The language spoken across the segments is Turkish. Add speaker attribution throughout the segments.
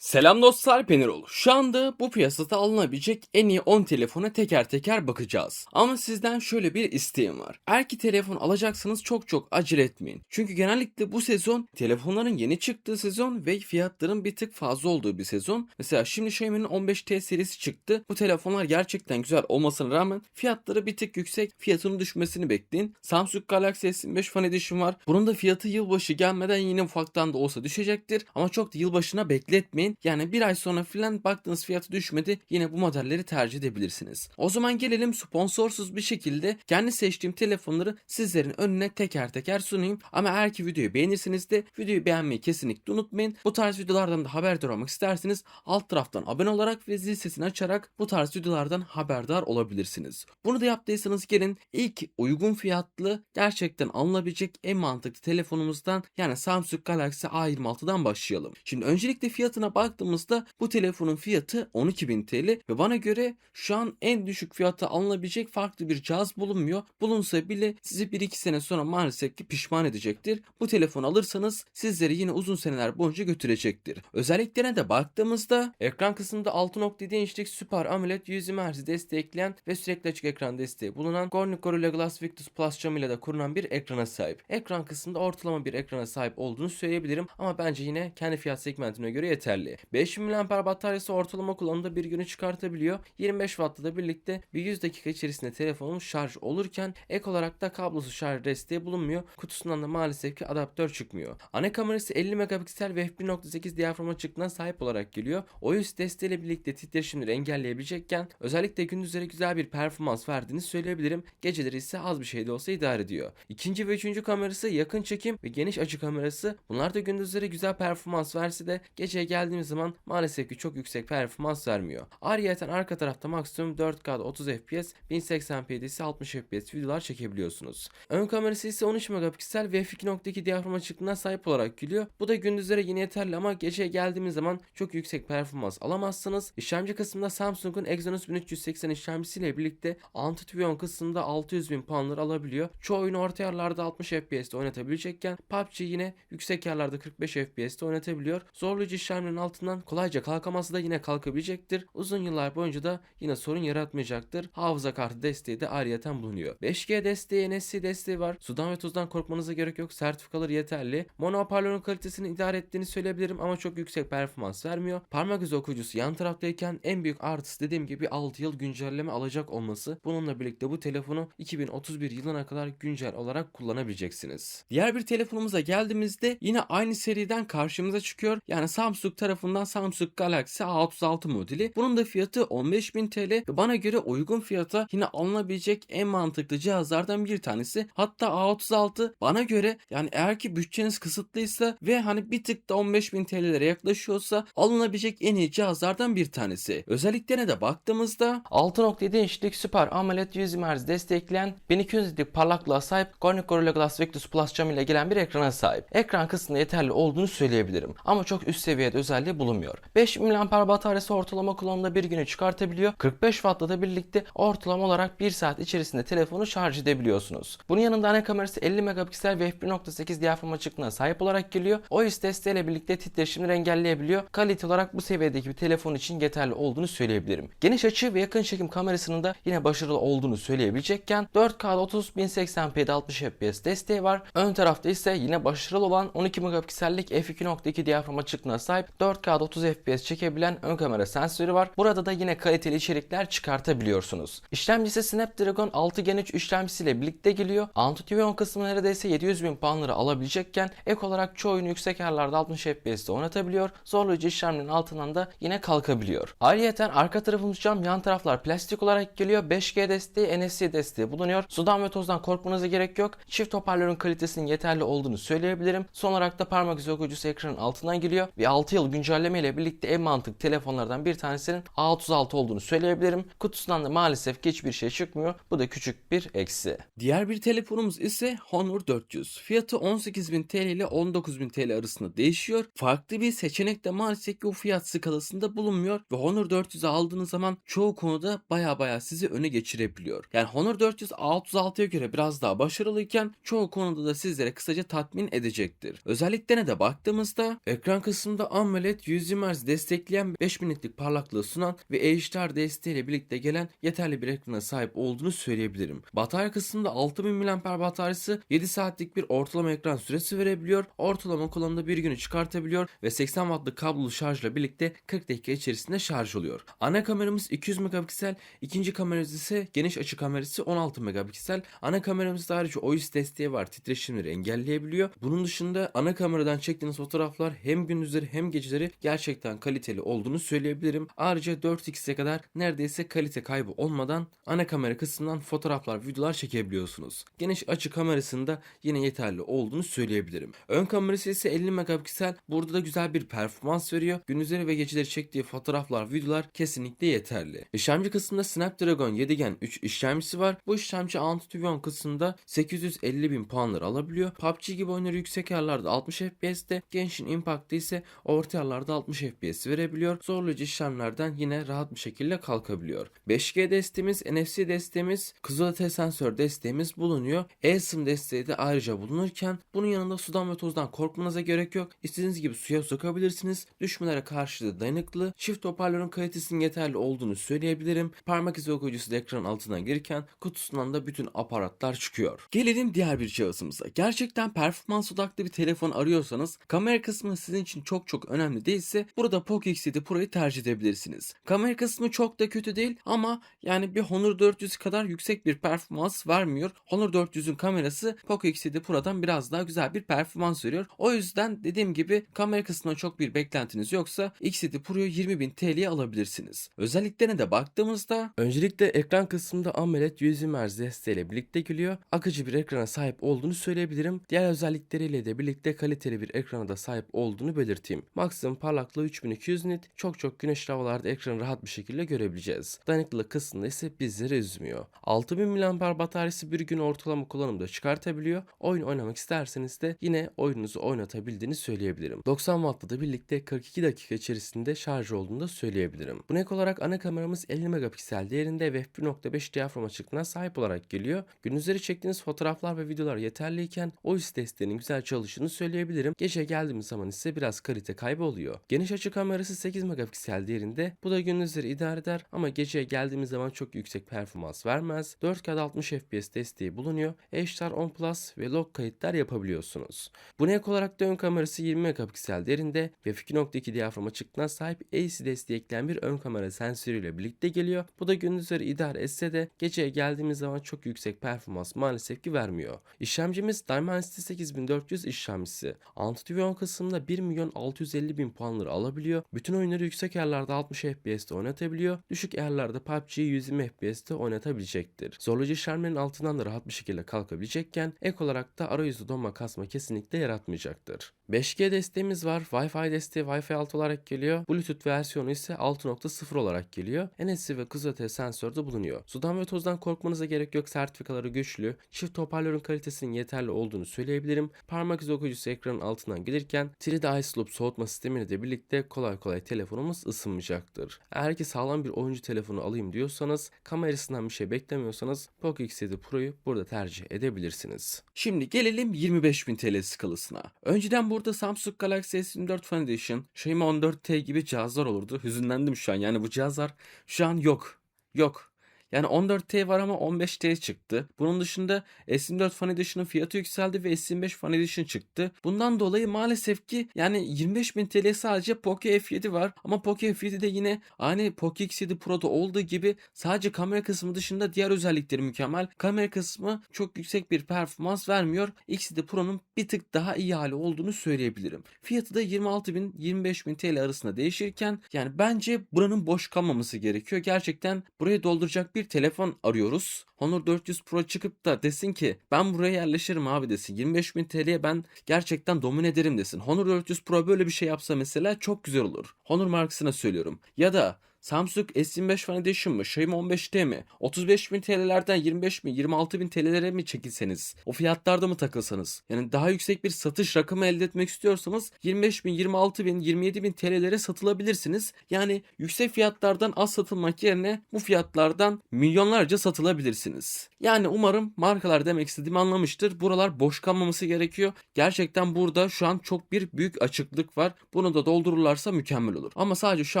Speaker 1: Selam dostlar ben. Şu anda bu piyasada alınabilecek en iyi 10 telefona teker teker bakacağız. Ama sizden şöyle bir isteğim var. Eğer ki telefon alacaksanız çok çok acele etmeyin. Çünkü genellikle bu sezon telefonların yeni çıktığı sezon ve fiyatların bir tık fazla olduğu bir sezon. Mesela şimdi Xiaomi'nin 15T serisi çıktı. Bu telefonlar gerçekten güzel olmasına rağmen fiyatları bir tık yüksek. Fiyatının düşmesini bekleyin. Samsung Galaxy S25 Fan Edition var. Bunun da fiyatı yılbaşı gelmeden yine ufaktan da olsa düşecektir. Ama çok da yılbaşına bekletmeyin. Yani bir ay sonra filan baktığınız fiyatı düşmedi yine bu modelleri tercih edebilirsiniz. O zaman gelelim sponsorsuz bir şekilde kendi seçtiğim telefonları sizlerin önüne teker teker sunayım. Ama eğer ki videoyu beğenirseniz de videoyu beğenmeyi kesinlikle unutmayın. Bu tarz videolardan da haberdar olmak isterseniz alt taraftan abone olarak ve zil sesini açarak bu tarz videolardan haberdar olabilirsiniz. Bunu da yaptıysanız gelin ilk uygun fiyatlı gerçekten alınabilecek en mantıklı telefonumuzdan yani Samsung Galaxy A26'dan başlayalım. Şimdi öncelikle fiyatına baktığımızda bu telefonun fiyatı 12.000 TL ve bana göre şu an en düşük fiyata alınabilecek farklı bir cihaz bulunmuyor. Bulunsa bile sizi 1-2 sene sonra maalesef ki pişman edecektir. Bu telefonu alırsanız sizleri yine uzun seneler boyunca götürecektir. Özelliklerine de baktığımızda ekran kısmında 6.7 inçlik Super AMOLED 120 Hz destekleyen ve sürekli açık ekran desteği bulunan Corning Gorilla Glass Victus Plus camıyla da korunan bir ekrana sahip. Ekran kısmında ortalama bir ekrana sahip olduğunu söyleyebilirim ama bence yine kendi fiyat segmentine göre yeterli. 5000 mAh bataryası ortalama kullanımda bir günü çıkartabiliyor. 25 Watt'la da birlikte bir 100 dakika içerisinde telefonum şarj olurken ek olarak da kablosuz şarj desteği bulunmuyor. Kutusundan da maalesef ki adaptör çıkmıyor. Ana kamerası 50 megapiksel ve f1.8 diyafram açıklığına sahip olarak geliyor. OIS desteğiyle birlikte titreşimleri engelleyebilecekken özellikle gündüzleri güzel bir performans verdiğini söyleyebilirim. Geceleri ise az bir şey de olsa idare ediyor. İkinci ve üçüncü kamerası yakın çekim ve geniş açı kamerası. Bunlar da gündüzleri güzel performans verse de geceye geldiğimiz zaman maalesef ki çok yüksek performans vermiyor. Ayrıyeten arka tarafta maksimum 4K'da 30 FPS, 1080p'de ise 60 FPS videolar çekebiliyorsunuz. Ön kamerası ise 13 megapiksel ve f2.2 diyafram açıklığına sahip olarak geliyor. Bu da gündüzlere yine yeterli ama geceye geldiğimiz zaman çok yüksek performans alamazsınız. İşlemci kısmında Samsung'un Exynos 1380 işlemcisiyle birlikte Antutu kısmında 600 bin puanları alabiliyor. Çoğu oyunu orta yerlerde 60 FPS'te oynatabilecekken PUBG yine yüksek yerlerde 45 FPS'te oynatabiliyor. Zorlayıcı işlemlerin altından kolayca kalkaması da yine kalkabilecektir. Uzun yıllar boyunca da yine sorun yaratmayacaktır. Hafıza kartı desteği de ayrıyeten bulunuyor. 5G desteği, NFC desteği var. Sudan ve tuzdan korkmanıza gerek yok. Sertifikaları yeterli. Mono hoparlörün kalitesini idare ettiğini söyleyebilirim ama çok yüksek performans vermiyor. Parmak izi okuyucusu yan taraftayken en büyük artısı dediğim gibi 6 yıl güncelleme alacak olması. Bununla birlikte bu telefonu 2031 yılına kadar güncel olarak kullanabileceksiniz. Diğer bir telefonumuza geldiğimizde yine aynı seriden karşımıza çıkıyor. Yani Samsung tarafından Samsung Galaxy A36 modeli. Bunun da fiyatı 15.000 TL ve bana göre uygun fiyata yine alınabilecek en mantıklı cihazlardan bir tanesi. Hatta A36 bana göre yani eğer ki bütçeniz kısıtlıysa ve hani bir tık da 15.000 TL'lere yaklaşıyorsa alınabilecek en iyi cihazlardan bir tanesi. Özelliklerine de baktığımızda 6.7 inçlik Super AMOLED 120 Hz destekleyen 1200 nitlik parlaklığa sahip Corning Gorilla Glass Victus Plus cam ile gelen bir ekrana sahip. Ekran kısmında yeterli olduğunu söyleyebilirim ama çok üst seviyede özelliği bulunmuyor. 5 mAh bataryası ortalama kullanımda bir günü çıkartabiliyor. 45 Watt'la da birlikte ortalama olarak 1 saat içerisinde telefonu şarj edebiliyorsunuz. Bunun yanında ana kamerası 50 megapiksel ve f1.8 diyafram açıklığına sahip olarak geliyor. OIS desteğiyle birlikte titreşimleri engelleyebiliyor. Kalite olarak bu seviyedeki bir telefon için yeterli olduğunu söyleyebilirim. Geniş açı ve yakın çekim kamerasının da yine başarılı olduğunu söyleyebilecekken 4K'da 30 1080p'de 60 FPS desteği var. Ön tarafta ise yine başarılı olan 12 megapiksellik f2.2 diyafram açıklığına sahip 4K'da 30 FPS çekebilen ön kamera sensörü var. Burada da yine kaliteli içerikler çıkartabiliyorsunuz. İşlemcisi Snapdragon 6 Gen 3 işlemcisiyle birlikte geliyor. Antutu kısmı neredeyse 700 bin puanları alabilecekken ek olarak çoğu oyunu yüksek yerlerde 60 FPS'te oynatabiliyor. Zorlayıcı işlemlerin altından da yine kalkabiliyor. Ayrıca arka tarafımız cam yan taraflar plastik olarak geliyor. 5G desteği, NFC desteği bulunuyor. Sudan ve tozdan korkmanıza gerek yok. Çift hoparlörün kalitesinin yeterli olduğunu söyleyebilirim. Son olarak da parmak izi okuyucusu ekranın altından geliyor. Ve 6 yıl güncelleme ile birlikte en mantıklı telefonlardan bir tanesinin A36 olduğunu söyleyebilirim. Kutusundan da maalesef hiçbir şey çıkmıyor. Bu da küçük bir eksi. Diğer bir telefonumuz ise Honor 400. Fiyatı 18.000 TL ile 19.000 TL arasında değişiyor. Farklı bir seçenek de maalesef ki o fiyat skalasında bulunmuyor ve Honor 400'ü aldığınız zaman çoğu konuda baya baya sizi öne geçirebiliyor. Yani Honor 400 A36'ya göre biraz daha başarılıyken çoğu konuda da sizlere kısaca tatmin edecektir. Özelliklerine de baktığımızda ekran kısmında AMOLED AMOLED 120 Hz destekleyen 5000 nitlik parlaklığı sunan ve HDR desteğiyle birlikte gelen yeterli bir ekrana sahip olduğunu söyleyebilirim. Batarya kısmında 6000 mAh bataryası 7 saatlik bir ortalama ekran süresi verebiliyor. Ortalama kullanımda bir günü çıkartabiliyor ve 80 wattlık kablolu şarjla birlikte 40 dakika içerisinde şarj oluyor. Ana kameramız 200 megapiksel, ikinci kameramız ise geniş açı kamerası 16 megapiksel. Ana kameramızda ayrıca OIS desteği var. Titreşimleri engelleyebiliyor. Bunun dışında ana kameradan çektiğiniz fotoğraflar hem gündüzleri hem geceleri gerçekten kaliteli olduğunu söyleyebilirim. Ayrıca 4x'e kadar neredeyse kalite kaybı olmadan ana kamera kısmından fotoğraflar, videolar çekebiliyorsunuz. Geniş açı kamerasında yine yeterli olduğunu söyleyebilirim. Ön kamerası ise 50 megapiksel. Burada da güzel bir performans veriyor. Gündüzleri ve geceleri çektiği fotoğraflar, videolar kesinlikle yeterli. İşlemci kısmında Snapdragon 7 Gen 3 işlemcisi var. Bu işlemci Antutuvion kısmında 850 bin puanları alabiliyor. PUBG gibi oyunları yüksek yerlerde 60 FPS'te, Genshin Impact'te ise orta yerlerde 60 FPS verebiliyor. Zorlayıcı işlemlerden yine rahat bir şekilde kalkabiliyor. 5G desteğimiz, NFC desteğimiz, kızılöte sensör desteğimiz bulunuyor. eSIM desteği de ayrıca bulunurken bunun yanında sudan ve tozdan korkmanıza gerek yok. İstediğiniz gibi suya sokabilirsiniz. Düşmelere karşı da dayanıklı. Çift hoparlörün kalitesinin yeterli olduğunu söyleyebilirim. Parmak izi okuyucusu da ekranın altından girirken kutusundan da bütün aparatlar çıkıyor. Gelelim diğer bir cihazımıza. Gerçekten performans odaklı bir telefon arıyorsanız kamera kısmı sizin için çok çok önemli değilse burada Poco X7 Pro'yu tercih edebilirsiniz. Kamera kısmı çok da kötü değil ama yani bir Honor 400 kadar yüksek bir performans vermiyor. Honor 400'ün kamerası Poco X7 Pro'dan biraz daha güzel bir performans veriyor. O yüzden dediğim gibi kamera kısmına çok bir beklentiniz yoksa X7 Pro'yu 20.000 TL'ye alabilirsiniz. Özelliklerine de baktığımızda öncelikle ekran kısmında AMOLED 120 Hz desteğiyle birlikte geliyor. Akıcı bir ekrana sahip olduğunu söyleyebilirim. Diğer özellikleriyle de birlikte kaliteli bir ekrana da sahip olduğunu belirteyim. Maksimum parlaklığı 3200 nit. Çok çok güneşli havalarda ekranı rahat bir şekilde görebileceğiz. Dayanıklılık kısmında ise bizleri üzmüyor. 6000 mAh bataryası bir gün ortalama kullanımda çıkartabiliyor. Oyun oynamak isterseniz de yine oyununuzu oynatabildiğini söyleyebilirim. 90 Watt'la da birlikte 42 dakika içerisinde şarj olduğunu da söyleyebilirim. Bu ek olarak ana kameramız 50 megapiksel değerinde ve f1.5 diyafram açıklığına sahip olarak geliyor. Gündüzleri çektiğiniz fotoğraflar ve videolar yeterliyken OIS desteğinin güzel çalıştığını söyleyebilirim. Gece geldiğimiz zaman ise biraz kalite kaybı oluyor. Geniş açı kamerası 8 megapiksel değerinde. Bu da gündüzleri idare eder ama geceye geldiğimiz zaman çok yüksek performans vermez. 4K'da 60 FPS desteği bulunuyor. HDR 10 Plus ve log kayıtlar yapabiliyorsunuz. Bu ek olarak da ön kamerası 20 megapiksel değerinde ve f2.2 diyafram açıklığına sahip AC desteği ekleyen bir ön kamera sensörüyle birlikte geliyor. Bu da gündüzleri idare etse de geceye geldiğimiz zaman çok yüksek performans maalesef ki vermiyor. İşlemcimiz Dimensity 8400 işlemcisi. Antutuvion kısmında 1 milyon 650 bin puanları alabiliyor. Bütün oyunları yüksek yerlerde 60 FPS'te oynatabiliyor. Düşük yerlerde PUBG'yi 120 FPS'te oynatabilecektir. Zorlayıcı işlemlerin altından da rahat bir şekilde kalkabilecekken ek olarak da arayüzü donma kasma kesinlikle yaratmayacaktır. 5G desteğimiz var. Wi-Fi desteği Wi-Fi 6 olarak geliyor. Bluetooth versiyonu ise 6.0 olarak geliyor. NFC ve kızılötesi sensör de bulunuyor. Sudan ve tozdan korkmanıza gerek yok. Sertifikaları güçlü. Çift hoparlörün kalitesinin yeterli olduğunu söyleyebilirim. Parmak izi okuyucusu ekranın altından gelirken 3D Ice Loop soğutma sistemiyle birlikte kolay kolay telefonumuz ısınmayacaktır. Eğer ki sağlam bir oyuncu telefonu alayım diyorsanız kamerasından bir şey beklemiyorsanız Poco X7 Pro'yu burada tercih edebilirsiniz. Şimdi gelelim 25.000 TL skalasına. Önceden burada Samsung Galaxy S24 Fan Edition, Xiaomi 14T gibi cihazlar olurdu. Hüzünlendim şu an. Yani bu cihazlar şu an yok. Yok. Yani 14T var ama 15T çıktı. Bunun dışında S24 Fan Edition'ın fiyatı yükseldi ve S25 Fan Edition çıktı. Bundan dolayı maalesef ki yani 25.000 TL sadece Poco F7 var. Ama Poco F7'de yine aynı Poco X7 Pro'da olduğu gibi sadece kamera kısmı dışında diğer özellikleri mükemmel. Kamera kısmı çok yüksek bir performans vermiyor. X7 Pro'nun bir tık daha iyi hali olduğunu söyleyebilirim. Fiyatı da 26.000 25.000 TL arasında değişirken yani bence buranın boş kalmaması gerekiyor. Gerçekten buraya dolduracak bir telefon arıyoruz. Honor 400 Pro çıkıp da desin ki ben buraya yerleşirim abi desin. 25.000 TL'ye ben gerçekten domine ederim desin. Honor 400 Pro böyle bir şey yapsa mesela çok güzel olur. Honor markasına söylüyorum. Ya da Samsung S25 Fan Edition mı? Xiaomi 15T mi? 35.000 TL'lerden 25.000 26.000 TL'lere mi çekilseniz? O fiyatlarda mı takılsanız? Yani daha yüksek bir satış rakamı elde etmek istiyorsanız 25.000 26.000 27.000 TL'lere satılabilirsiniz. Yani yüksek fiyatlardan az satılmak yerine bu fiyatlardan milyonlarca satılabilirsiniz. Yani umarım markalar demek istediğimi anlamıştır. Buralar boş kalmaması gerekiyor. Gerçekten burada şu an çok bir büyük açıklık var. Bunu da doldururlarsa mükemmel olur. Ama sadece şu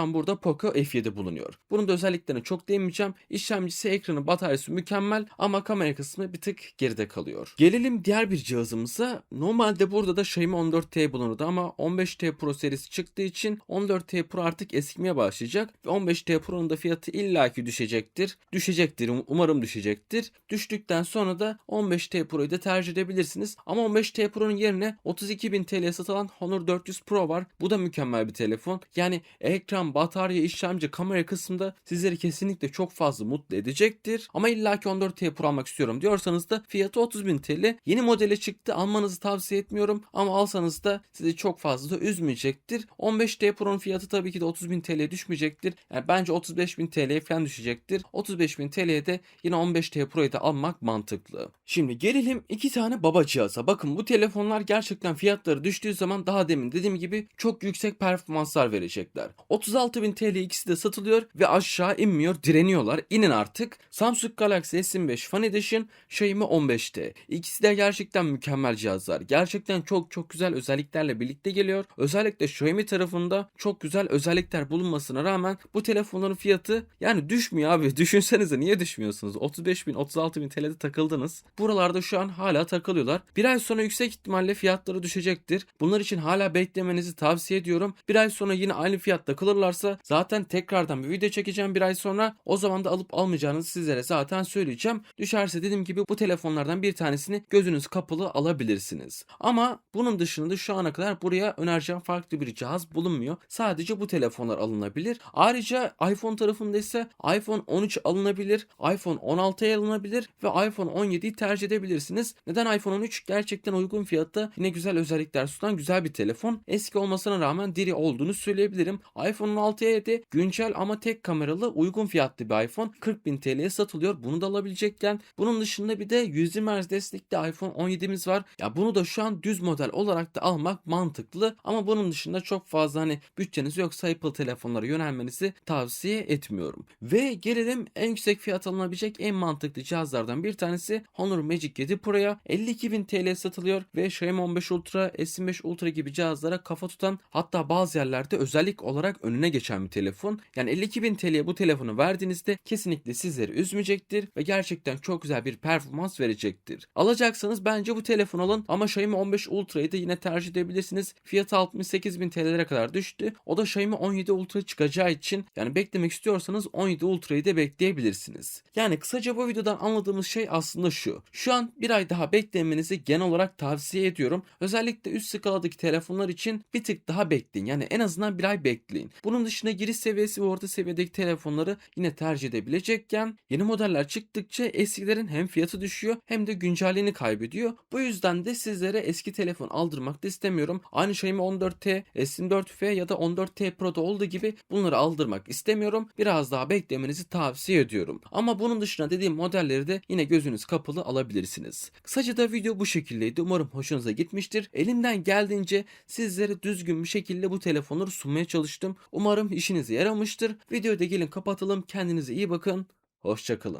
Speaker 1: an burada Poco F7 bulunuyor. Bunun da özelliklerine çok değinmeyeceğim. İşlemcisi, ekranı, bataryası mükemmel ama kamera kısmı bir tık geride kalıyor. Gelelim diğer bir cihazımıza. Normalde burada da Xiaomi 14T bulunurdu ama 15T Pro serisi çıktığı için 14T Pro artık eskimeye başlayacak ve 15T Pro'nun da fiyatı illaki düşecektir. Düşecektir. um- Umarım düşecektir. Düştükten sonra da 15T Pro'yu da tercih edebilirsiniz. Ama 15T Pro'nun yerine 32.000 TL'ye satılan Honor 400 Pro var. Bu da mükemmel bir telefon. Yani ekran, batarya, işlemci, kamera kısmında sizleri kesinlikle çok fazla mutlu edecektir. Ama illaki 14T Pro almak istiyorum diyorsanız da fiyatı 30.000 TL. Yeni modele çıktı. Almanızı tavsiye etmiyorum ama alsanız da sizi çok fazla üzmeyecektir. 15T Pro'nun fiyatı tabii ki de 30.000 TL'ye düşmeyecektir. Yani bence 35.000 TL'ye falan düşecektir. 35.000 TL'ye de yine 15T Pro'yu da almak mantıklı. Şimdi gelelim iki tane baba cihaza. Bakın bu telefonlar gerçekten fiyatları düştüğü zaman daha demin dediğim gibi çok yüksek performanslar verecekler. 36.000 TL ikisi de satılıyor ve aşağı inmiyor direniyorlar. İnin artık. Samsung Galaxy S25 Fan Edition, Xiaomi 15T. İkisi de gerçekten mükemmel cihazlar. Gerçekten çok çok güzel özelliklerle birlikte geliyor. Özellikle Xiaomi tarafında çok güzel özellikler bulunmasına rağmen bu telefonların fiyatı yani düşmüyor abi. Düşünsenize niye düşmüyorsunuz? 35 bin 36 bin TL'de takıldınız. Buralarda şu an hala takılıyorlar. Bir ay sonra yüksek ihtimalle fiyatları düşecektir. Bunlar için hala beklemenizi tavsiye ediyorum. Bir ay sonra yine aynı fiyatta kalırlarsa zaten tekrardan bir video çekeceğim bir ay sonra. O zaman da alıp almayacağınızı sizlere zaten söyleyeceğim. Düşerse dediğim gibi bu telefonlardan bir tanesini gözünüz kapalı alabilirsiniz. Ama bunun dışında şu ana kadar buraya önereceğim farklı bir cihaz bulunmuyor. Sadece bu telefonlar alınabilir. Ayrıca iPhone tarafında ise iPhone 13 alınabilir, iPhone 16'ya alınabilir ve iPhone 17'yi tercih edebilirsiniz. Neden iPhone 13? Gerçekten uygun fiyatta yine güzel özellikler sunan güzel bir telefon. Eski olmasına rağmen diri olduğunu söyleyebilirim. iPhone 16'ya de güncel ama tek kameralı uygun fiyatlı bir iPhone 40.000 TL'ye satılıyor. Bunu da alabilecekken bunun dışında bir de 120 Hz destekli iPhone 17'miz var. Ya bunu da şu an düz model olarak da almak mantıklı ama bunun dışında çok fazla hani bütçeniz yoksa Apple telefonlara yönelmenizi tavsiye etmiyorum. Ve gelelim en yüksek fiyat alınabilecek en mantıklı cihazlardan bir tanesi Honor Magic 7 Pro'ya 52.000 TL satılıyor ve Xiaomi 15 Ultra, S25 Ultra gibi cihazlara kafa tutan hatta bazı yerlerde özellik olarak önüne geçen bir telefon. Yani 52.000 TL'ye bu telefonu verdiğinizde kesinlikle sizleri üzmeyecektir ve gerçekten çok güzel bir performans verecektir. Alacaksanız bence bu telefon alın ama Xiaomi 15 Ultra'yı da yine tercih edebilirsiniz. Fiyatı 68.000 TL'lere kadar düştü. O da Xiaomi 17 Ultra çıkacağı için yani beklemek istiyorsanız 17 Ultra'yı da bekleyebilirsiniz. Yani kısaca bu videodan anladığımız şey aslında şu. Şu an bir ay daha beklemenizi genel olarak tavsiye ediyorum. Özellikle üst skaladaki telefonlar için bir tık daha bekleyin. Yani en azından bir ay bekleyin. Bunun dışında giriş seviyesi ve orta seviyedeki telefonları yine tercih edebilecekken yeni modeller çıktıkça eskilerin hem fiyatı düşüyor hem de güncelliğini kaybediyor. Bu yüzden de sizlere eski telefon aldırmak da istemiyorum. Aynı Xiaomi 14T, S24F ya da 14T Pro'da olduğu gibi bunları aldırmak istemiyorum. Biraz daha beklemenizi tavsiye ediyorum. Ama bunun dışında dediğim modelleri de yine gözünüz kapalı alabilirsiniz. Kısaca da video bu şekildeydi. Umarım hoşunuza gitmiştir. Elimden geldiğince sizlere düzgün bir şekilde bu telefonları sunmaya çalıştım. Umarım işinize yaramıştır. Videoyu da gelin kapatalım. Kendinize iyi bakın. Hoşçakalın.